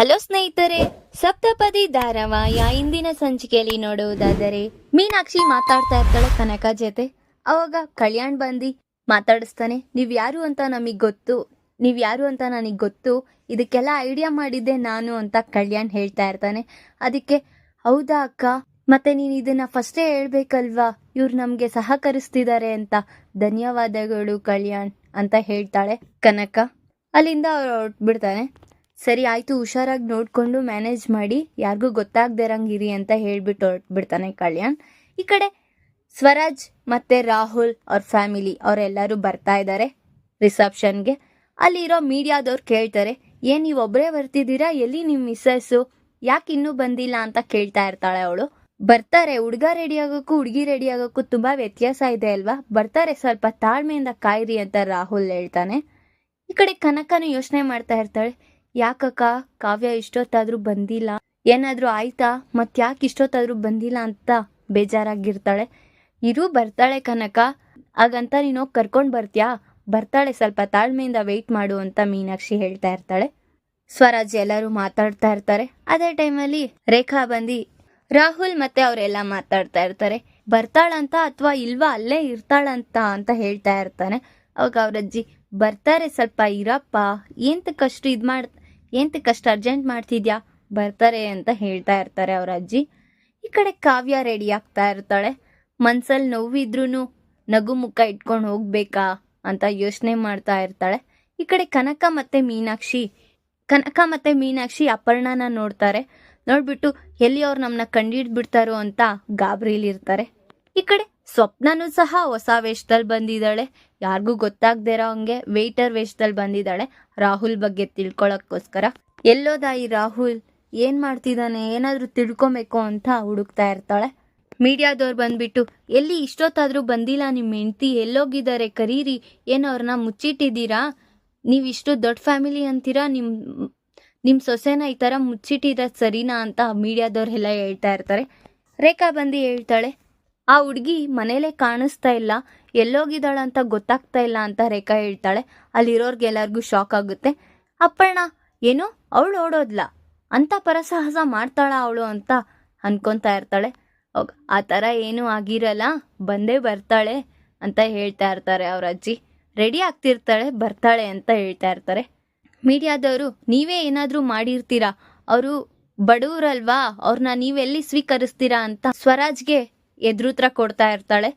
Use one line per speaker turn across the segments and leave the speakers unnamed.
Hello ಸ್ನೇಹಿತರೆ, ಸಪ್ತಪದಿ ಧಾರಾವಾಹಿಯ ಇಂದಿನ ಸಂಚಿಕೆಯಲ್ಲಿ ನೋಡುವುದಾದರೆ ಮೀನಾಕ್ಷಿ ಮಾತಾಡ್ತಾ ಇರ್ತಾಳೆ ಕನಕ ಜೊತೆ. ಅವಾಗ ಕಲ್ಯಾಣ್ ಬಂದು ಮಾತಾಡಿಸ್ತಾನೆ, ನೀವ್ ಯಾರು ಅಂತ ನಮಗ್ ಗೊತ್ತು? ನೀವ್ ಯಾರು ಅಂತ ನನಗ್ ಗೊತ್ತು? ಇದಕ್ಕೆಲ್ಲ ಐಡಿಯಾ ಮಾಡಿದ್ದೆ ನಾನು ಅಂತ ಕಲ್ಯಾಣ್ ಹೇಳ್ತಾ ಇರ್ತಾನೆ. ಅದಕ್ಕೆ, ಹೌದಾ ಅಕ್ಕ, ಮತ್ತೆ ನೀನು ಇದನ್ನ ಫಸ್ಟೇ ಹೇಳ್ಬೇಕಲ್ವಾ? ಇವ್ರು ನಮ್ಗೆ ಸಹಕರಿಸ್ತಿದ್ದಾರೆ ಅಂತ ಧನ್ಯವಾದಗಳು ಕಲ್ಯಾಣ್ ಅಂತ ಹೇಳ್ತಾಳೆ ಕನಕ. ಅಲ್ಲಿಂದ ಅವ್ರು ಹೊರಟ್ಬಿಡ್ತಾನೆ. ಸರಿ, ಆಯ್ತು, ಹುಷಾರಾಗಿ ನೋಡ್ಕೊಂಡು ಮ್ಯಾನೇಜ್ ಮಾಡಿ, ಯಾರಿಗೂ ಗೊತ್ತಾಗ್ದಿರಂಗಿರಿ ಅಂತ ಹೇಳ್ಬಿಟ್ಟು ಹೊರಟ್ಬಿಡ್ತಾನೆ ಕಲ್ಯಾಣ್. ಈ ಕಡೆ ಸ್ವರಾಜ್ ಮತ್ತೆ ರಾಹುಲ್ ಅವ್ರ ಫ್ಯಾಮಿಲಿ ಅವರೆಲ್ಲರೂ ಬರ್ತಾ ಇದ್ದಾರೆ ರಿಸೆಪ್ಷನ್ಗೆ. ಅಲ್ಲಿರೋ ಮೀಡಿಯಾದವ್ರು ಕೇಳ್ತಾರೆ, ಏನ್ ನೀವು ಒಬ್ಬರೇ ಬರ್ತಿದ್ದೀರಾ? ಎಲ್ಲಿ ನಿಮ್ಮ ಮಿಸ್ಸಸ್ಸು? ಯಾಕೆ ಇನ್ನೂ ಬಂದಿಲ್ಲ ಅಂತ ಕೇಳ್ತಾ ಇರ್ತಾಳೆ ಅವಳು. ಬರ್ತಾರೆ, ಹುಡುಗ ರೆಡಿ ಆಗೋಕ್ಕೂ ಹುಡುಗಿ ರೆಡಿ ಆಗೋಕ್ಕೂ ತುಂಬಾ ವ್ಯತ್ಯಾಸ ಇದೆ ಅಲ್ವಾ? ಬರ್ತಾರೆ, ಸ್ವಲ್ಪ ತಾಳ್ಮೆಯಿಂದ ಕಾಯ್ರಿ ಅಂತ ರಾಹುಲ್ ಹೇಳ್ತಾನೆ. ಈ ಕಡೆ ಕನಕನು ಯೋಚನೆ ಮಾಡ್ತಾ ಇರ್ತಾಳೆ ಯಾಕಕ್ಕ? ಕಾವ್ಯ ಇಷ್ಟೊತ್ತಾದ್ರೂ ಬಂದಿಲ್ಲ. ಏನಾದ್ರೂ ಆಯ್ತಾ? ಮತ್ತೆ ಯಾಕೆ ಇಷ್ಟೊತ್ತಾದ್ರೂ ಬಂದಿಲ್ಲ ಅಂತ ಬೇಜಾರಾಗಿರ್ತಾಳೆ. ಇರು, ಬರ್ತಾಳೆ ಕನಕ. ಹಾಗಂತ ನೀನು ಕರ್ಕೊಂಡ್ ಬರ್ತ್ಯಾ? ಬರ್ತಾಳೆ ಸ್ವಲ್ಪ ತಾಳ್ಮೆಯಿಂದ ವೆಯ್ಟ್ ಮಾಡು ಅಂತ ಮೀನಾಕ್ಷಿ ಹೇಳ್ತಾ ಇರ್ತಾಳೆ. ಸ್ವರಾಜ್ ಎಲ್ಲರೂ ಮಾತಾಡ್ತಾ ಇರ್ತಾರೆ. ಅದೇ ಟೈಮಲ್ಲಿ ರೇಖಾ ಬಂದು ರಾಹುಲ್ ಮತ್ತೆ ಅವರೆಲ್ಲ ಮಾತಾಡ್ತಾ ಇರ್ತಾರೆ. ಬರ್ತಾಳಂತ ಅಥವಾ ಇಲ್ವಾ ಅಲ್ಲೇ ಇರ್ತಾಳಂತ ಅಂತ ಹೇಳ್ತಾ ಇರ್ತಾನೆ. ಅವಾಗ ಅವ್ರ ಅಜ್ಜಿ ಬರ್ತಾರೆ ಸ್ವಲ್ಪ ಇರಪ್ಪ. ಏಂತಕ್ಕಷ್ಟು ಇದು ಮಾಡ್ ಏಂತಕ್ಕಷ್ಟು ಅರ್ಜೆಂಟ್ ಮಾಡ್ತಿದ್ಯಾ? ಬರ್ತಾರೆ ಅಂತ ಹೇಳ್ತಾ ಇರ್ತಾರೆ ಅವ್ರ ಅಜ್ಜಿ. ಈ ಕಡೆ ಕಾವ್ಯ ರೆಡಿ ಆಗ್ತಾ ಇರ್ತಾಳೆ. ಮನ್ಸಲ್ಲಿ ನೋವಿದ್ರೂ ನಗು ಮುಖ ಇಟ್ಕೊಂಡು ಹೋಗ್ಬೇಕಾ? ಅಂತ ಯೋಚನೆ ಮಾಡ್ತಾ ಇರ್ತಾಳೆ. ಈ ಕಡೆ ಕನಕ ಮತ್ತೆ ಮೀನಾಕ್ಷಿ, ಕನಕ ಮತ್ತೆ ಮೀನಾಕ್ಷಿ ಅಪರ್ಣನ ನೋಡ್ತಾರೆ. ನೋಡ್ಬಿಟ್ಟು ಎಲ್ಲಿ ಅವ್ರು ನಮ್ಮನ್ನ ಕಂಡಿಡ್ಬಿಡ್ತಾರೋ ಅಂತ ಗಾಬರಿಲಿರ್ತಾರೆ ಈ ಕಡೆ ಸ್ವಪ್ನನೂ ಸಹ ಹೊಸ ವೇಷದಲ್ಲಿ ಬಂದಿದ್ದಾಳೆ. ಯಾರಿಗೂ ಗೊತ್ತಾಗ್ದೇ ಇರೋ ಹಂಗೆ ವೇಟರ್ ವೇಷದಲ್ಲಿ ಬಂದಿದ್ದಾಳೆ. ರಾಹುಲ್ ಬಗ್ಗೆ ತಿಳ್ಕೊಳಕ್ಕೋಸ್ಕರ. ಎಲ್ಲೋದ ಈ ರಾಹುಲ್, ಏನ್ ಮಾಡ್ತಿದ್ದಾನೆ? ಏನಾದ್ರೂ ತಿಳ್ಕೊಬೇಕು ಅಂತ ಹುಡುಕ್ತಾ ಇರ್ತಾಳೆ. ಮೀಡಿಯಾದವ್ರು ಬಂದ್ಬಿಟ್ಟು, ಎಲ್ಲಿ ಇಷ್ಟೊತ್ತಾದ್ರೂ ಬಂದಿಲ್ಲ ನಿಮ್ಮ ಹೆಂಡತಿ, ಎಲ್ಲೋಗಿದ್ದಾರೆ, ಕರೀರಿ, ಏನು ಅವ್ರನ್ನ ಮುಚ್ಚಿಟ್ಟಿದ್ದೀರಾ? ನೀವು ಇಷ್ಟು ದೊಡ್ಡ ಫ್ಯಾಮಿಲಿ ಅಂತೀರಾ? ನಿಮ್ ನಿಮ್ಮ ಸೊಸೆನ ಈ ತರ ಮುಚ್ಚಿಟ್ಟಿರೋದು ಸರಿನಾ ಅಂತ ಮೀಡಿಯಾದವ್ರೆಲ್ಲ ಹೇಳ್ತಾ ಇರ್ತಾರೆ. ರೇಖಾ ಬಂದು ಹೇಳ್ತಾಳೆ ಆ ಹುಡುಗಿ ಮನೇಲೆ ಕಾಣಿಸ್ತಾ ಇಲ್ಲ, ಎಲ್ಲೋಗಿದ್ದಾಳ ಅಂತ ಗೊತ್ತಾಗ್ತಾ ಇಲ್ಲ ಅಂತ ರೇಖಾ ಹೇಳ್ತಾಳೆ. ಅಲ್ಲಿರೋರ್ಗೆಲ್ಲರಿಗೂ ಶಾಕ್ ಆಗುತ್ತೆ. ಅಪ್ಪಣ್ಣ, ಏನು? ಅವಳು ಓಡೋದ್ಲ? ಅಂತ ಪರಸಾಹಸ ಮಾಡ್ತಾಳ ಅವಳು ಅಂತ ಅನ್ಕೊತಾ ಇರ್ತಾಳೆ. ಆ ಥರ ಏನೂ ಆಗಿರಲ್ಲ, ಬಂದೇ ಬರ್ತಾಳೆ ಅಂತ ಹೇಳ್ತಾ ಇರ್ತಾರೆ ಅವ್ರ ಅಜ್ಜಿ. ರೆಡಿ ಆಗ್ತಿರ್ತಾಳೆ, ಬರ್ತಾಳೆ ಅಂತ ಹೇಳ್ತಾ ಇರ್ತಾರೆ. ಮೀಡಿಯಾದವರು, ನೀವೇ ಏನಾದರೂ ಮಾಡಿರ್ತೀರಾ? ಅವರು ಬಡವರಲ್ವಾ? ಅವ್ರನ್ನ ನೀವೆಲ್ಲಿ ಸ್ವೀಕರಿಸ್ತೀರಾ? ಅಂತ ಸ್ವರಾಜ್ಗೆ ಎದುರುತ್ರ ಕೊಡ್ತಾ ಇರ್ತಾಳೆ,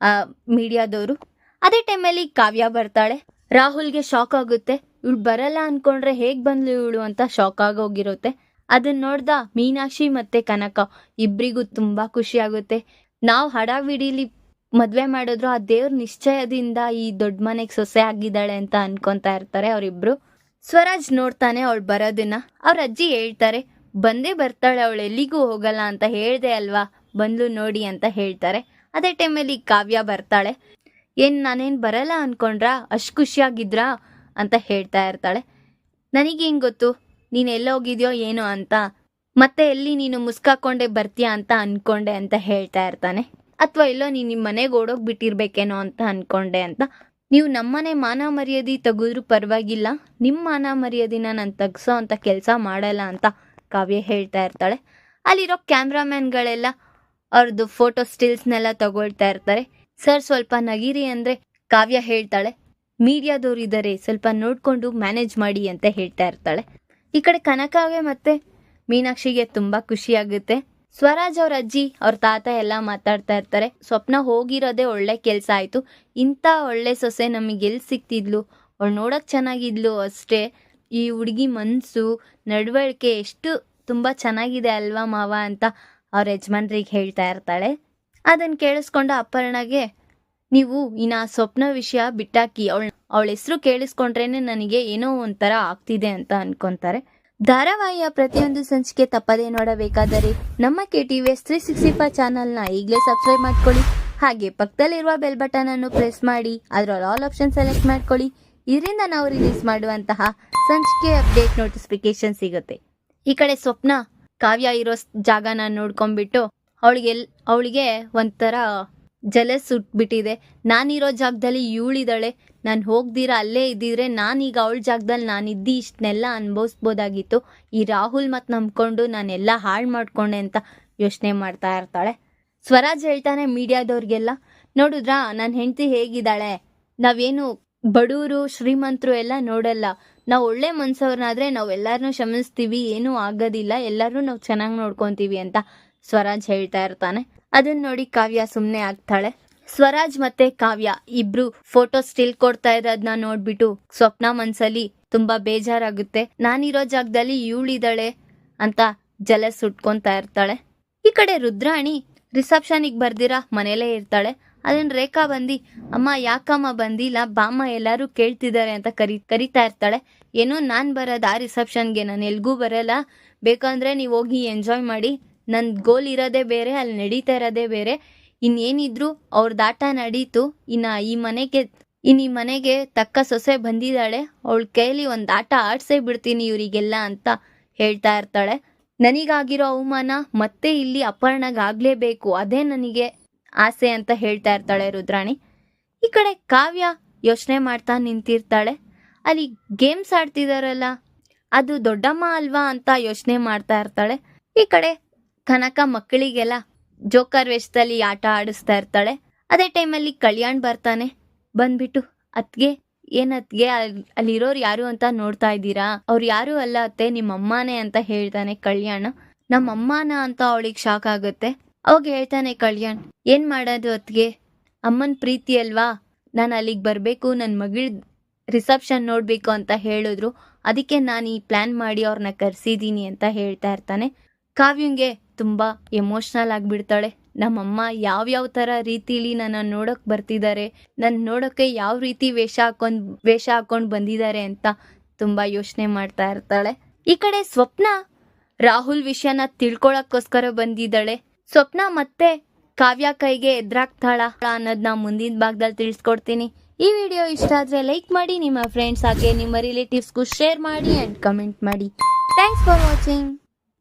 ಆ, ಮೀಡಿಯಾದವರು. ಅದೇ ಟೈಮಲ್ಲಿ ಕಾವ್ಯ ಬರ್ತಾಳೆ. ರಾಹುಲ್ಗೆ ಶಾಕ್ ಆಗುತ್ತೆ. ಇವಳು ಬರಲ್ಲ ಅನ್ಕೊಂಡ್ರೆ ಹೇಗ್ ಬಂದ್ಲು ಇವಳು ಅಂತ ಶಾಕ್ ಆಗೋಗಿರುತ್ತೆ. ಅದನ್ನ ನೋಡ್ದ ಮೀನಾಕ್ಷಿ ಮತ್ತೆ ಕನಕ, ಇಬ್ರಿಗೂ ತುಂಬಾ ಖುಷಿ ಆಗುತ್ತೆ. ನಾವು ಹಡಾವಿಡಿಲಿ ಮದ್ವೆ ಮಾಡಿದ್ರು ಆ ದೇವ್ರ ನಿಶ್ಚಯದಿಂದ ಈ ದೊಡ್ಡ ಮನೆಗೆ ಸೊಸೆ ಆಗಿದ್ದಾಳೆ ಅಂತ ಅನ್ಕೊಂತಾ ಇರ್ತಾರೆ ಅವರಿಬ್ರು. ಸ್ವರಾಜ್ ನೋಡ್ತಾನೆ ಅವಳು ಬರೋದನ್ನ. ಅವ್ರ ಅಜ್ಜಿ ಹೇಳ್ತಾರೆ, ಬಂದೇ ಬರ್ತಾಳೆ, ಅವಳು ಎಲ್ಲಿಗೂ ಹೋಗಲ್ಲ ಅಂತ ಹೇಳ್ದೆ ಅಲ್ವಾ? ಬಂದ್ಲು ನೋಡಿ ಅಂತ ಹೇಳ್ತಾರೆ. ಅದೇ ಟೈಮಲ್ಲಿ ಕಾವ್ಯ ಬರ್ತಾಳೆ. ಏನು ನಾನೇನು ಬರಲ್ಲ ಅನ್ಕೊಂಡ್ರಾ? ಅಷ್ಟು ಖುಷಿಯಾಗಿದ್ರಾ? ಅಂತ ಹೇಳ್ತಾ ಇರ್ತಾಳೆ. ನನಗೇನು ಗೊತ್ತು? ನೀನು ಎಲ್ಲೋಗಿದ್ಯೋ ಏನೋ ಅಂತ. ಮತ್ತೆ ಎಲ್ಲಿ ನೀನು ಮುಸ್ಕಾಕೊಂಡೆ ಬರ್ತೀಯಾ ಅಂತ ಅನ್ಕೊಂಡೆ ಅಂತ ಹೇಳ್ತಾ ಇರ್ತಾನೆ. ಅಥವಾ ಎಲ್ಲೋ ನೀನು ನಿಮ್ಮ ಮನೆಗೆ ಓಡೋಗಿ ಬಿಟ್ಟಿರ್ಬೇಕೇನೋ ಅಂತ ಅನ್ಕೊಂಡೆ ಅಂತ. ನೀವು ನಮ್ಮನೆ ಮಾನ ಮರ್ಯಾದೆ ತೆಗೆದ್ರೂ ಪರವಾಗಿಲ್ಲ. ನಿಮ್ಮ ಮಾನ ಮರ್ಯಾದಿನ ನಾನು ತೆಗ್ಸೋ ಅಂತ ಕೆಲಸ ಮಾಡಲ್ಲ ಅಂತ ಕಾವ್ಯ ಹೇಳ್ತಾ ಇರ್ತಾಳೆ. ಅಲ್ಲಿರೋ ಕ್ಯಾಮ್ರಾಮ್ಯಾನ್ಗಳೆಲ್ಲ ಅವ್ರದ್ದು ಫೋಟೋ ಸ್ಟಿಲ್ಸ್ನೆಲ್ಲ ತಗೊಳ್ತಾ ಇರ್ತಾರೆ. ಸರ್ ಸ್ವಲ್ಪ ನಗಿರಿ ಅಂದ್ರೆ ಕಾವ್ಯ ಹೇಳ್ತಾಳೆ. ಮೀಡಿಯಾದವ್ರು ಇದ್ದಾರೆ ಸ್ವಲ್ಪ ನೋಡ್ಕೊಂಡು ಮ್ಯಾನೇಜ್ ಮಾಡಿ ಅಂತ ಹೇಳ್ತಾ ಇರ್ತಾಳೆ. ಈ ಕಡೆ ಕನಕಾಗೆ ಮತ್ತೆ ಮೀನಾಕ್ಷಿಗೆ ತುಂಬಾ ಖುಷಿಯಾಗುತ್ತೆ ಸ್ವರಾಜ್ ಅವ್ರ ಅಜ್ಜಿ, ಅವ್ರ ತಾತ ಎಲ್ಲ ಮಾತಾಡ್ತಾ ಇರ್ತಾರೆ. ಸ್ವಪ್ನ ಹೋಗಿರೋದೇ ಒಳ್ಳೆ ಕೆಲಸ ಆಯ್ತು. ಇಂಥ ಒಳ್ಳೆ ಸೊಸೆ ನಮಗೆ ಎಲ್ಲಿ ಸಿಕ್ತಿದ್ಲು? ಅವಳು ನೋಡೋಕೆ ಚೆನ್ನಾಗಿದ್ಲು ಅಷ್ಟೇ. ಈ ಹುಡುಗಿ ಮನಸ್ಸು ನಡವಳಿಕೆ ಎಷ್ಟು ತುಂಬಾ ಚೆನ್ನಾಗಿದೆ ಅಲ್ವಾ ಮಾವ ಅಂತ ಅವ್ರ ಯಜಮಾನ್ರಿಗೆ ಹೇಳ್ತಾ ಇರ್ತಾಳೆ. ಅದನ್ನ ಕೇಳಿಸ್ಕೊಂಡ ಅಪರ್ಣಗೆ, ನೀವು ಇನ್ನ ಸ್ವಪ್ನ ವಿಷಯ ಬಿಟ್ಟಾಕಿ ಅವಳ ಅವಳ ಹೆಸರು ಕೇಳಿಸ್ಕೊಂಡ್ರೇನೆ ನನಗೆ ಏನೋ ಒಂಥರ ಆಗ್ತಿದೆ ಅಂತ ಅನ್ಕೊಂತಾರೆ. ಧಾರಾವಾಹಿಯ ಪ್ರತಿಯೊಂದು ಸಂಚಿಕೆ ತಪ್ಪದೇ ನೋಡಬೇಕಾದರೆ ನಮ್ಮ K T V S three sixty five ಚಾನಲ್ನ ಈಗಲೇ ಸಬ್ಸ್ಕ್ರೈಬ್ ಮಾಡ್ಕೊಳ್ಳಿ. ಹಾಗೆ ಪಕ್ಕದಲ್ಲಿರುವ ಬೆಲ್ ಬಟನ್ ಅನ್ನು ಪ್ರೆಸ್ ಮಾಡಿ ಅದರಲ್ಲಿ ಆಲ್ ಆಪ್ಷನ್ ಸೆಲೆಕ್ಟ್ ಮಾಡ್ಕೊಳ್ಳಿ. ಇದರಿಂದ ನಾವು ರಿಲೀಸ್ ಮಾಡುವಂತಹ ಸಂಚಿಕೆ ಅಪ್ಡೇಟ್ ನೋಟಿಫಿಕೇಶನ್ ಸಿಗುತ್ತೆ. ಈ ಕಡೆ ಸ್ವಪ್ನ ಕಾವ್ಯ ಇರೋ ಜಾಗನ ನೋಡ್ಕೊಂಡ್ಬಿಟ್ಟು ಅವಳಿಗೆ ಅವಳಿಗೆ ಒಂಥರ ಜಲಸ್ ಸುಟ್ಬಿಟ್ಟಿದೆ ನಾನಿರೋ ಜಾಗದಲ್ಲಿ ಇವಳಿದಾಳೆ ನಾನು ಹೋಗ್ದಿರ ಅಲ್ಲೇ ಇದ್ದಿದ್ರೆ ನಾನೀಗ ಅವಳ ಜಾಗದಲ್ಲಿ ನಾನು ಇದ್ದು ಇಷ್ಟನ್ನೆಲ್ಲ ಅನುಭವಿಸ್ಬೋದಾಗಿತ್ತು. ಈ ರಾಹುಲ್ ಮತ್ತು ನಂಬ್ಕೊಂಡು ನಾನೆಲ್ಲ ಹಾಳು ಮಾಡ್ಕೊಂಡೆ ಅಂತ ಯೋಚನೆ ಮಾಡ್ತಾ ಇರ್ತಾಳೆ. ಸ್ವರಾಜ್ ಹೇಳ್ತಾನೆ ಮೀಡಿಯಾದವ್ರಿಗೆಲ್ಲ, ನೋಡಿದ್ರಾ ನನ್ನ ಹೆಂಡತಿ ಹೇಗಿದ್ದಾಳೆ? ನಾವೇನು ಬಡವರು ಶ್ರೀಮಂತರು ಎಲ್ಲ ನೋಡಲ್ಲ. ನಾವು ಒಳ್ಳೆ ಮನ್ಸವ್ರನ್ನಾದ್ರೆ ನಾವು ಎಲ್ಲರನ್ನೂ ಕ್ಷಮಿಸ್ತೀವಿ, ಏನೂ ಆಗೋದಿಲ್ಲ ಎಲ್ಲರೂ ನಾವು ಚೆನ್ನಾಗಿ ನೋಡ್ಕೊತೀವಿ ಅಂತ ಸ್ವರಾಜ್ ಹೇಳ್ತಾ ಇರ್ತಾನೆ. ಅದನ್ನ ನೋಡಿ ಕಾವ್ಯ ಸುಮ್ಮನೆ ಆಗ್ತಾಳೆ. ಸ್ವರಾಜ್ ಮತ್ತೆ ಕಾವ್ಯ ಇಬ್ರು ಫೋಟೋ ಸ್ಟಿಲ್ ಕೊಡ್ತಾ ಇರೋದನ್ನ ನೋಡ್ಬಿಟ್ಟು ಸ್ವಪ್ನ ಮನ್ಸಲ್ಲಿ ತುಂಬಾ ಬೇಜಾರಾಗುತ್ತೆ. ನಾನಿರೋ ಜಾಗದಲ್ಲಿ ಇವಳಿದಾಳೆ ಅಂತ ಜಲ ಸುಟ್ಕೊಂತಾ ಇರ್ತಾಳೆ. ಈ ಕಡೆ ರುದ್ರಾಣಿ ರಿಸೆಪ್ಷನಿಗೆ ಬರ್ದಿರಾ ಮನೇಲೇ ಇರ್ತಾಳೆ. ಅದನ್ನ ರೇಖಾ ಬಂದು, ಅಮ್ಮ, ಯಾಕಮ್ಮ ಬಂದಿಲ್ಲ? ಬಾಮ್ಮ ಎಲ್ಲರೂ ಕೇಳ್ತಿದ್ದಾರೆ ಅಂತ ಕರಿ, ಕರಿತಾ ಇರ್ತಾಳೆ. ಏನೋ ನಾನು ಬರೋದು ಆ ರಿಸೆಪ್ಷನ್ಗೆ ನಾನು ಎಲ್ಗೂ ಬರಲ್ಲ. ಬೇಕಂದ್ರೆ ನೀವು ಹೋಗಿ ಎಂಜಾಯ್ ಮಾಡಿ. ನನ್ನ ಗೋಲ್ ಇರೋದೇ ಬೇರೆ, ಅಲ್ಲಿ ನಡೀತಾ ಇರೋದೇ ಬೇರೆ. ಇನ್ನೇನಿದ್ರು ಅವ್ರ ದಾಟ ನಡೀತು. ಇನ್ನ ಈ ಮನೆಗೆ, ಇನ್ ಈ ಮನೆಗೆ ತಕ್ಕ ಸೊಸೆ ಬಂದಿದ್ದಾಳೆ. ಅವಳ ಕೈಲಿ ಒಂದು ಆಟ ಆಡ್ಸೇ ಬಿಡ್ತೀನಿ ಇವರಿಗೆಲ್ಲ ಅಂತ ಹೇಳ್ತಾ ಇರ್ತಾಳೆ. ನನಗಾಗಿರೋ ಅವಮಾನ ಮತ್ತೆ ಇಲ್ಲಿ ಅಪರ್ಣಗಾಗ್ಲೇಬೇಕು ಅದೇ ನನಗೆ ಆಸೆ ಅಂತ ಹೇಳ್ತಾ ಇರ್ತಾಳೆ ರುದ್ರಾಣಿ. ಈ ಕಡೆ ಕಾವ್ಯ ಯೋಚನೆ ಮಾಡ್ತಾ ನಿಂತಿರ್ತಾಳೆ. ಅಲ್ಲಿ ಗೇಮ್ಸ್ ಆಡ್ತಿದಾರಲ್ಲ, ಅದು ದೊಡ್ಡಮ್ಮ ಅಲ್ವಾ ಅಂತ ಯೋಚನೆ ಮಾಡ್ತಾ ಇರ್ತಾಳೆ. ಈ ಕಡೆ ಕನಕ ಮಕ್ಕಳಿಗೆಲ್ಲ ಜೋಕರ್ ವೇಷದಲ್ಲಿ ಆಟ ಆಡಿಸ್ತಾ ಇರ್ತಾಳೆ. ಅದೇ ಟೈಮಲ್ಲಿ ಕಲ್ಯಾಣ್ ಬರ್ತಾನೆ. ಬಂದ್ಬಿಟ್ಟು ಅತ್ಗೆ ಏನ್ ಅತ್ಗೆ ಅಲ್- ಅಲ್ಲಿರೋರು ಯಾರು ಅಂತ ನೋಡ್ತಾ ಇದ್ದೀರಾ? ಅವ್ರು ಯಾರು ಅಲ್ಲ ಅತ್ತೆ ನಿಮ್ಮ ಅಮ್ಮನೇ ಅಂತ ಹೇಳ್ತಾನೆ ಕಲ್ಯಾಣ. ನಮ್ಮ ಅಮ್ಮನ ಅಂತ ಅವಳಿಗೆ ಶಾಕ್ ಆಗುತ್ತೆ. ಅವಾಗ ಹೇಳ್ತಾನೆ ಕಲ್ಯಾಣ್, ಏನ್ ಮಾಡೋದು ಅತ್ಗೆ ಅಮ್ಮನ ಪ್ರೀತಿ ಅಲ್ವಾ? ನಾನು ಅಲ್ಲಿಗೆ ಬರಬೇಕು ನನ್ನ ಮಗಳ ರಿಸೆಪ್ಷನ್ ನೋಡಬೇಕು ಅಂತ ಹೇಳಿದ್ರು. ಅದಕ್ಕೆ ನಾನು ಈ ಪ್ಲ್ಯಾನ್ ಮಾಡಿ ಅವ್ರನ್ನ ಕರೆಸಿದ್ದೀನಿ ಅಂತ ಹೇಳ್ತಾ ಇರ್ತಾನೆ. ಕಾವ್ಯಂಗೆ ತುಂಬ ಎಮೋಷ್ನಲ್ ಆಗಿಬಿಡ್ತಾಳೆ. ನಮ್ಮಮ್ಮ ಯಾವ್ಯಾವ ಥರ ರೀತಿಲಿ ನನ್ನ ನೋಡೋಕೆ ಬರ್ತಿದ್ದಾರೆ ನನ್ನ ನೋಡೋಕ್ಕೆ ಯಾವ ರೀತಿ ವೇಷ ಹಾಕೊಂಡು ವೇಷ ಹಾಕೊಂಡು ಬಂದಿದ್ದಾರೆ ಅಂತ ತುಂಬ ಯೋಚನೆ ಮಾಡ್ತಾ ಇರ್ತಾಳೆ. ಈ ಕಡೆ ಸ್ವಪ್ನ ರಾಹುಲ್ ವಿಷಯನ ತಿಳ್ಕೊಳಕ್ಕೋಸ್ಕರ ಬಂದಿದ್ದಾಳೆ. ಸ್ವಪ್ನ ಮತ್ತೆ ಕಾವ್ಯ ಕೈಗೆ ಎದುರಾಗ್ತಾಳ ಅನ್ನೋದನ್ನ ಮುಂದಿನ ಭಾಗದಲ್ಲಿ ತಿಳಿಸ್ಕೊಡ್ತೀನಿ. ಈ ವಿಡಿಯೋ ಇಷ್ಟ ಆದರೆ ಲೈಕ್ ಮಾಡಿ, ನಿಮ್ಮ ಫ್ರೆಂಡ್ಸ್ ಹಾಗೆ ನಿಮ್ಮ ರಿಲೇಟಿವ್ಸ್ಗೂ ಶೇರ್ ಮಾಡಿ ಆ್ಯಂಡ್ ಕಮೆಂಟ್ ಮಾಡಿ. Thanks for watching